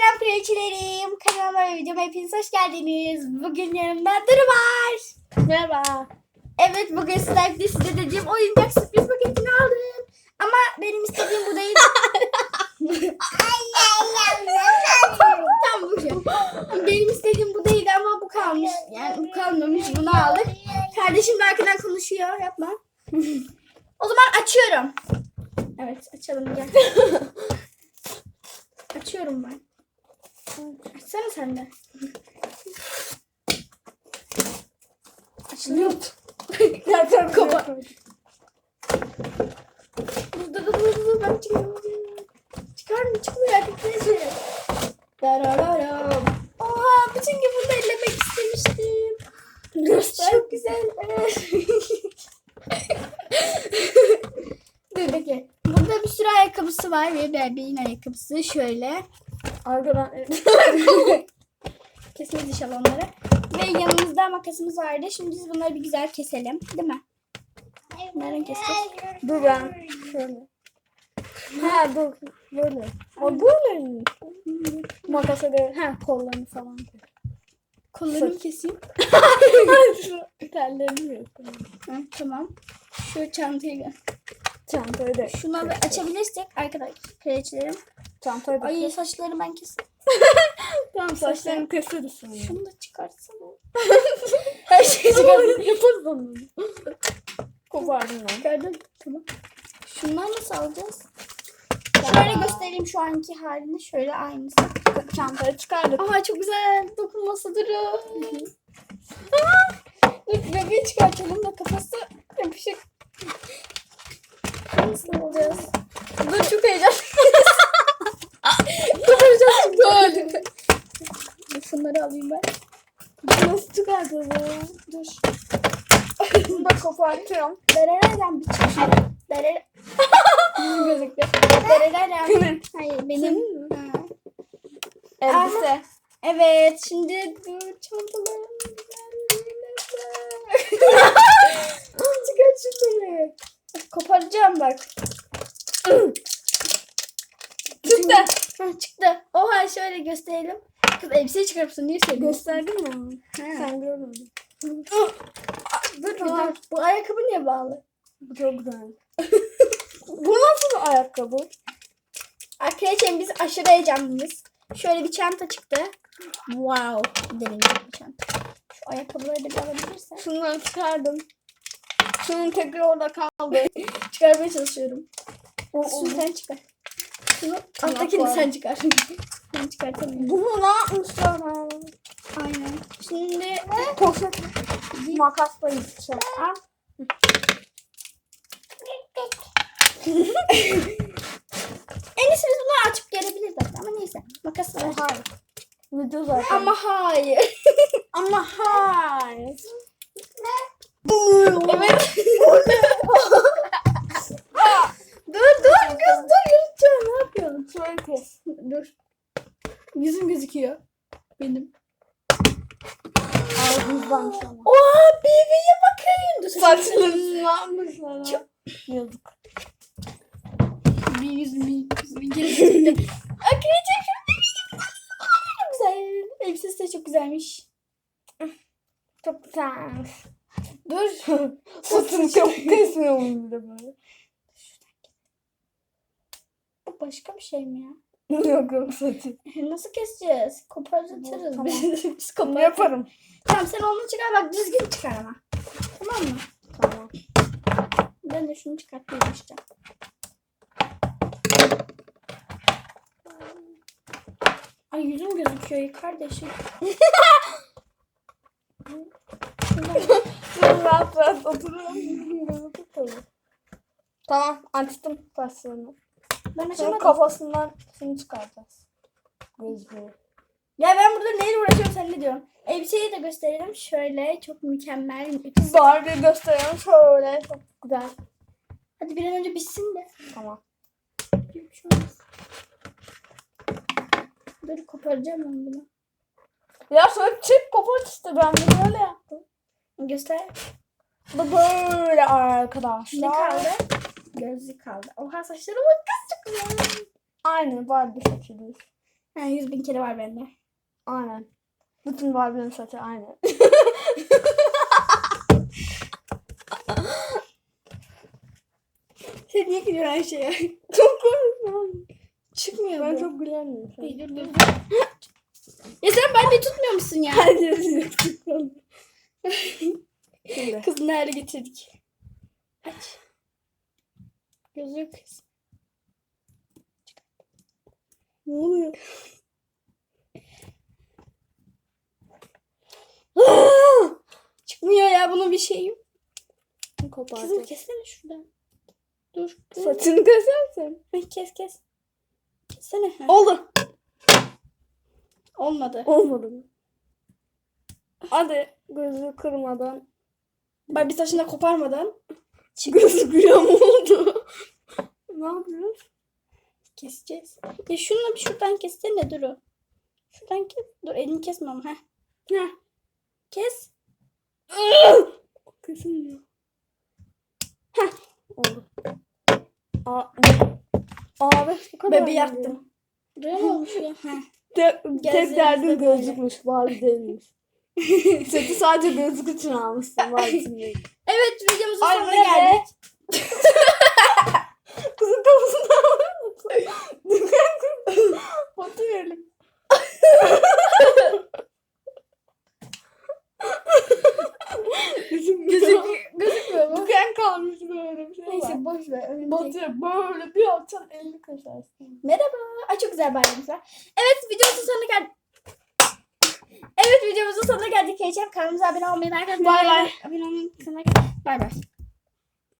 Selam kraliçelerim. Kanalıma ve videoma hepiniz hoş geldiniz. Bugün yanımda Duru var. Merhaba. Evet bugün sizlerle size dediğim oyuncak sürpriz paketini aldım. Ama benim istediğim bu değil. Tam bu şey. Benim istediğim bu değildi ama bu kalmış. Yani bu kalmamış bunu aldık. Kardeşim de arkadan konuşuyor. Yapma. o zaman açıyorum. Evet açalım gel. açıyorum ben. Açsana sen de. Açılıyor. Zaten Kapa. Dur dur dur dur ben çıkıyorum. Çıkar mı çıkmıyor artık neyse. Darararam. Oha bütün gün bunu ellemek istemiştim. Çok güzel. dur bekle. Burada bir sürü ayakkabısı var ve bebeğin ayakkabısı şöyle. Arkadan Keseriz inşallah onları. Ve yanımızda makasımız vardı. Şimdi biz bunları bir güzel keselim. Değil mi? Nereden keseceğiz? dur ben şöyle. Ha dur böyle. O böyle mi? Makasa göre. Ha kollarını falan. Kollarımı keseyim. Tellerini yok. Ha, tamam. Şu çantayı. Çantayı da. Şunu bir açabilirsek arkadaşlar kraliçelerim. Çantayı da. Ay saçları ben kesin. Tamam saçlarını keseriz sonra. Şunu da çıkarsana. Her şeyi Tamam, çıkardım. Yaparız onu. Kopardım ben. Çıkardım. Tamam. Şunları nasıl alacağız? Şöyle göstereyim şu anki halini. Şöyle aynısı. Çantayı çıkardık. Aha çok güzel. Dokunması durun. Aa, Dur bebeği çıkartalım da kafası yapışık. Nasıl alacağız? Dur çok heyecan. Koparacağız şimdi. Dur şunları alayım ben. Nasıl çıkardın ya? Dur. Kopartıyorum. Derereden bir çıkıyor. Derere... Yüzüm gözüktü. Derereden. Hayır benim. Elbise. Evet şimdi dur çantalarım. Çıkar şunları. Koparacağım bak. Çıktı. Ha, çıktı. Oha şöyle gösterelim. Kız elbiseyi çıkarırsın niye söylüyorsun? Gösterdin mi? Ha. Sen görmedin. Dur. Bu ayakkabı niye bağlı? Bu çok güzel. Bu nasıl bir ayakkabı? Arkadaşlar biz aşırı heyecanlıyız. Şöyle bir çanta çıktı. Wow. Gidelim bir çanta. Şu ayakkabıları da bir alabilirsen. Şunları çıkardım. Şunun tekrar orada kaldı. Çıkarmaya çalışıyorum. O. Şunu sen çıkar. Şunu alttakini sen çıkar. ben çıkartamıyorum. Bunu ne yapmışlar? Aynen. Şimdi Poşet. Makasla yıkacağım. al. en iyisi biz bunu açıp gelebiliriz zaten ama neyse. Makas var. Hayır. Video zaten. Ama hayır. ama hayır. evet. dur dur kız dur yürüteceğim. Ne yapıyorsun? Kes. Dur. Yüzüm gözüküyor. Benim. Ağzımızdan sonra. Oha bebeğe ne yapmışlar ha? Çok- Yazık. Bir yüzüm bir yüzüm bir geri çıktı. Arkadaşlar şurada çok güzel. Elbisesi de çok güzelmiş. Çok güzel. Dur. Saçını çok kesmiyor muyum bir de böyle? Bu başka bir şey mi ya? Yok yok saçı. Nasıl keseceğiz? Kopartırız Tamam. biz. Kopartırız. yaparım. Tamam sen onu çıkar bak düzgün çıkar ama. Tamam mı? Tamam. Ben de şunu çıkartmayayım işte. Ay yüzüm gözüküyor kardeşim. Rahat rahat oturuyorum. tamam açtım saçlarını. Ben açamadım. kafasından şunu çıkaracağız. Gözlüğü. Ya ben burada neyle uğraşıyorum sen ne diyorsun? Elbiseyi de gösterelim. Şöyle çok mükemmel. Barbie gösterelim şöyle. Çok güzel. Hadi bir an önce bitsin de. Tamam. Bir şey olmaz. Dur koparacağım ben bunu. Ya şöyle çek kopart işte ben de böyle yaptım. Göster. Bu böyle arkadaşlar. Ne kaldı? Gözlük kaldı. Oha saçlarım bak kız Aynı Barbie şekli. Ha, yüz bin kere var bende. Aynen. Bütün Barbie'nin saçı aynı. Sen niye gülüyorsun her şeye? çok komik. Çıkmıyor Ben çok. İyi, dur, dur, dur. ya sen Barbie'yi tutmuyor musun ya? Hayır. Şimdi. Kız ne hale getirdik. Aç. Gözlük kız. Ne oluyor? Çıkmıyor ya bunun bir şeyi. Kızım Kopardım. kessene şuradan. Dur. dur. Saçını kesersin. Ay, kes kes. Kessene. Ha. Oldu. Olmadı. Olmadı mı? Hadi gözü kırmadan. Barbie saçını da koparmadan Gözü kırıyor mu oldu? ne yapıyoruz? Keseceğiz. Ya şunu bir şuradan kessene Duru. Şuradan kes. Dur elini kesme ama. Heh. Heh. Kes. Kesilmiyor. Oldu. Aa, abi bu kadar. Bebe mı yaktım. Buraya ne olmuş ya? Heh. Te- tek de derdin böyle. gözlükmüş, bari değilmiş. Seti sadece gözlük için almışsın içinde. Evet videomuzun sonuna geldik. Kızın kafasına Foto verelim. Gözük, gözükmüyor mu? Duken kalmış böyle bir şey Neyse var. boş ver. Batıyor böyle bir atacaksın elini kaşarsın. Merhaba. Ay çok güzel bayramımız var. Evet videomuzun sonuna geldik. Evet videomuzun sonuna geldik. Heyecan kanalımıza abone olmayı, like atmayı, Bay bay. abone olmayı, kanala- Bay bay.